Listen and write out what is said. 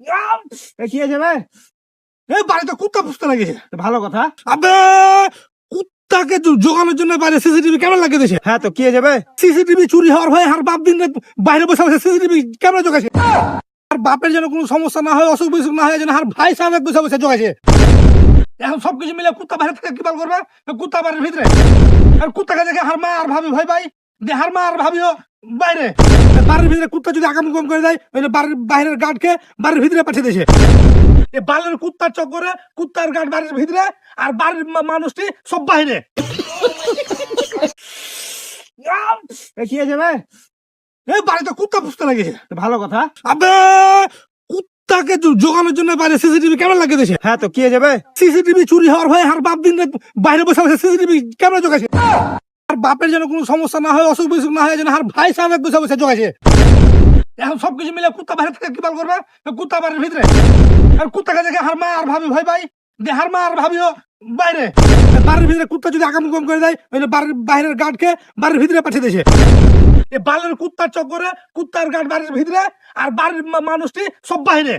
এ কি হয়েছে ভাই এই বাড়িতে কুত্তা পুষতে লাগে ভালো কথা। আবে কুত্তাকে জোগানোর জন্য বাইরে সিসিটিভি ক্যামেরা লাগিয়ে দিয়েছে। হ্যাঁ তো কি যাবে সিসিটিভি চুরি হওয়ার আর বাপ দিন বাইরে বসে বসে সিসিটিভি ক্যামেরা জোগাছে আর বাপের যেন কোনো সমস্যা না হয় অসুখ বিসুখ না হয় যেন আর ভাই সাহেব বসে বসে জোগাছে এখন সবকিছু মিলে কুত্তা বাইরে থেকে কি বাল করবে? কুত্তা বাড়ির ভিতরে। আর কুত্তাকে দেখে হার মা আর ভাবি ভাই ভাই যে হার মা আর ভাবিও বাইরে। বাড়ির ভিতরে কুত্তা যদি আগাম করে দেয় ওই বাড়ির বাইরের গার্ডকে বাড়ির ভিতরে পাঠিয়ে দিয়েছে। এ বালের কুত্তার চক্করে কুত্তার গার্ড বাড়ির ভিতরে আর বাড়ির মানুষটি সব বাইরে। কি কুত্তা পুষতে লাগে। ভালো কথা। আবে, কুত্তাকে জোগানোর জন্য বাইরে ক্যামেরা লাগিয়ে দিয়েছে। হ্যাঁ তো কি যাবে সিসিটিভি চুরি হওয়ার ভয়ে আর বাপ দিন বাইরে বসে সিসিটিভি ক্যামেরা আর বাপের যেন কোনো সমস্যা না হয়, অসুখ বিসুখ না হয়, যেন আর ভাই সাহেব বসে বসে জোগাছে এখন সবকিছু মিলে কুত্তা বাইরে থেকে কি বাল করবে? কুত্তা বাড়ির ভিতরে। আর কুত্তাকে দেখে হার মা আর ভাবি ভাই ভাই যে হার মা আর ভাবিও বাইরে। বাড়ির ভিতরে কুত্তা যদি আগাম কম করে দেয় ওই বাড়ির বাইরের গার্ডকে বাড়ির ভিতরে পাঠিয়ে দিয়েছে। এ বালের কুত্তার চক্করে কুত্তার গার্ড বাড়ির ভিতরে আর বাড়ির মানুষটি সব বাইরে।